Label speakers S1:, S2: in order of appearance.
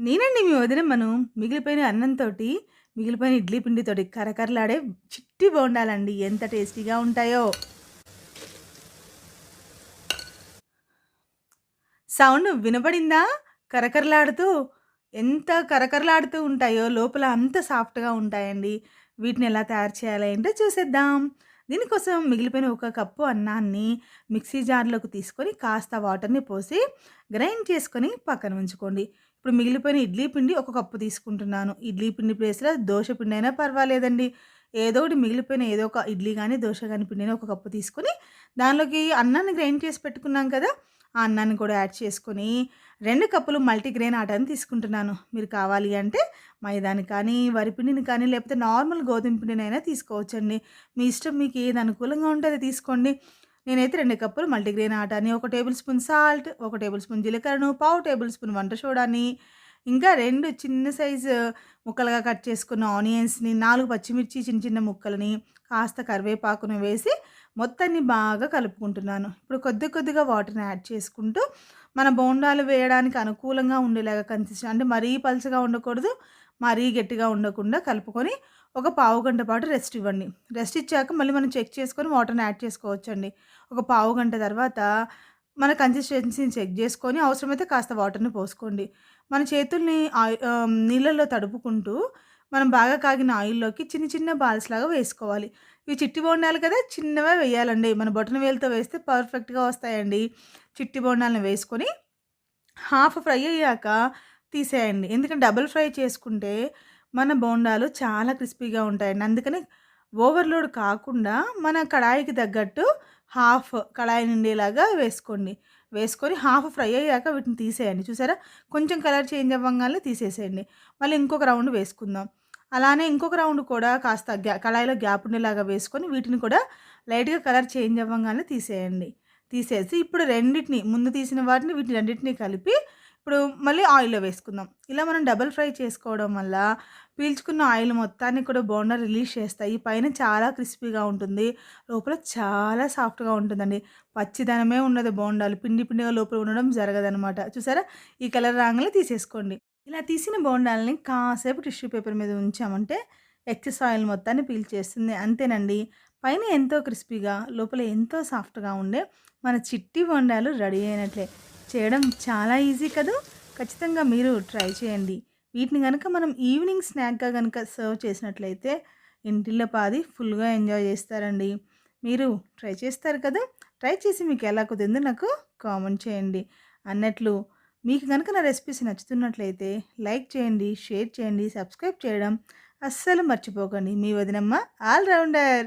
S1: నేనండి మీ వదిన మనం మిగిలిపోయిన అన్నంతోటి, మిగిలిపోయిన ఇడ్లీ పిండితోటి కరకరలాడే చిట్టి బోండాలండి. ఎంత టేస్టీగా ఉంటాయో. సౌండ్ వినపడిందా? కరకరలాడుతూ ఎంత కరకరలాడుతూ ఉంటాయో, లోపల అంత సాఫ్ట్‌గా ఉంటాయండి. వీటిని ఎలా తయారు చేయాలి ఏంటో చూసేద్దాం. దీనికోసం మిగిలిపోయిన ఒక కప్పు అన్నాన్ని మిక్సీ జార్‌లోకి తీసుకొని కాస్త వాటర్‌ని పోసి గ్రైండ్ చేసుకొని పక్కన ఉంచుకోండి. ఇప్పుడు మిగిలిపోయిన ఇడ్లీ పిండి ఒక కప్పు తీసుకుంటున్నాను. ఇడ్లీ పిండి ప్లేస్‌లో దోశ పిండి అయినా పర్వాలేదండి. ఏదో ఒకటి మిగిలిపోయిన ఏదో ఒక ఇడ్లీ కానీ దోశ కానీ పిండిని ఒక కప్పు తీసుకొని, దానిలోకి అన్నాన్ని గ్రైండ్ చేసి పెట్టుకున్నాం కదా! ఆ అన్నాన్ని కూడా యాడ్ చేసుకొని రెండు కప్పులు మల్టీగ్రెయిన్ ఆటాని తీసుకుంటున్నాను. మీరు కావాలి అంటే మైదాని కానీ, వరి పిండిని కానీ, లేకపోతే నార్మల్ గోధుమ పిండినైనా తీసుకోవచ్చండి. మీ ఇష్టం మీకు ఏది అనుకూలంగా ఉంటే తీసుకోండి. నేనైతే రెండు కప్పులు మల్టీగ్రెయిన్ ఆటాని, ఒక టేబుల్ స్పూన్ సాల్ట్, ఒక టేబుల్ స్పూన్ జీలకర్రను, పావు టేబుల్ స్పూన్ వంట సోడాని, ఇంకా రెండు చిన్న సైజు ముక్కలుగా కట్ చేసుకున్న ఆనియన్స్‌ని, నాలుగు పచ్చిమిర్చి చిన్న చిన్న ముక్కలని, కాస్త కరివేపాకును వేసి మొత్తాన్ని బాగా కలుపుకుంటున్నాను. ఇప్పుడు కొద్ది కొద్దిగా వాటర్‌ని యాడ్ చేసుకుంటూ, మన బోండాలు వేయడానికి అనుకూలంగా ఉండేలాగా కన్సిస్టెన్ అంటే మరీ పలుచగా ఉండకూడదు, మరీ గట్టిగా ఉండకుండా కలుపుకొని ఒక పావు గంట పాటు రెస్ట్ ఇవ్వండి. రెస్ట్ ఇచ్చాక మళ్ళీ మనం చెక్ చేసుకొని వాటర్‌ని యాడ్ చేసుకోవచ్చండి. ఒక పావు గంట తర్వాత మన కన్సిస్టెన్సీని చెక్ చేసుకొని అవసరమైతే కాస్త వాటర్‌ని పోసుకోండి. మన చేతుల్ని నీళ్ళల్లో తడుపుకుంటూ మనం బాగా కాగిన ఆయిల్‌లోకి చిన్న చిన్న బాల్స్ లాగా వేసుకోవాలి. ఇవి చిట్టి బోండాలు కదా! చిన్నవే వేయాలండి. మన బొటన వేలతో వేస్తే పర్ఫెక్ట్‌గా వస్తాయండి. చిట్టి బోండాలను వేసుకొని హాఫ్ ఫ్రై అయ్యాక తీసేయండి. ఎందుకంటే డబుల్ ఫ్రై చేసుకుంటే మన బోండాలు చాలా క్రిస్పీగా ఉంటాయండి. అందుకని ఓవర్‌లోడ్ కాకుండా మన కడాయికి తగ్గట్టు హాఫ్ కళాయి నిండేలాగా వేసుకోండి. వేసుకొని హాఫ్ ఫ్రై అయ్యాక వీటిని తీసేయండి. చూసారా? కొంచెం కలర్ చేంజ్ అవ్వంగానే తీసేసేయండి. మళ్ళీ ఇంకొక రౌండ్ వేసుకుందాం. అలానే ఇంకొక రౌండ్ కూడా కాస్త గ్యా కళాయిలో గ్యాప్ ఉండేలాగా వేసుకొని వీటిని కూడా లైట్‌గా కలర్ చేంజ్ అవ్వంగానే తీసేయండి. తీసేసి ఇప్పుడు రెండిటిని ముందు తీసిన వాటిని వీటిని రెండిటిని కలిపి ఇప్పుడు మళ్ళీ ఆయిల్‌లో వేసుకుందాం. ఇలా మనం డబుల్ ఫ్రై చేసుకోవడం వల్ల పీల్చుకున్న ఆయిల్ మొత్తాన్ని కూడా బోండా రిలీజ్ చేస్తాయి. పైన చాలా క్రిస్పీగా ఉంటుంది. లోపల చాలా సాఫ్ట్‌గా ఉంటుందండి. పచ్చిదనమే ఉండదు బోండాలు. పిండి పిండిగా లోపల ఉండడం జరగదనమాట. చూసారా? ఈ కలర్ రాంగానే తీసేసుకోండి. ఇలా తీసిన బోండాలని కాసేపు టిష్యూ పేపర్ మీద ఉంచామంటే ఎక్సెస్ ఆయిల్ మొత్తాన్ని పీల్చేస్తుంది. అంతేనండి. పైన ఎంతో క్రిస్పీగా, లోపల ఎంతో సాఫ్ట్‌గా ఉండే మన చిట్టి బోండాలు రెడీ అయినట్లే. చేయడం చాలా ఈజీ కదా ఖచ్చితంగా మీరు ట్రై చేయండి. వీటిని కనుక మనం ఈవినింగ్ స్నాక్‌గా కనుక సర్వ్ చేసినట్లయితే ఇంటిల్లిపాది ఫుల్‌గా ఎంజాయ్ చేస్తారండి. మీరు ట్రై చేస్తారు కదా! ట్రై చేసి మీకు ఎలా కుదిరిందో నాకు కామెంట్ చేయండి. అన్నట్లు మీకు కనుక నా రెసిపీస్ నచ్చుతున్నట్లయితే లైక్ చేయండి, షేర్ చేయండి, సబ్స్క్రైబ్ చేయడం అస్సలు మర్చిపోకండి. మీ వదినమ్మ ఆల్రౌండర్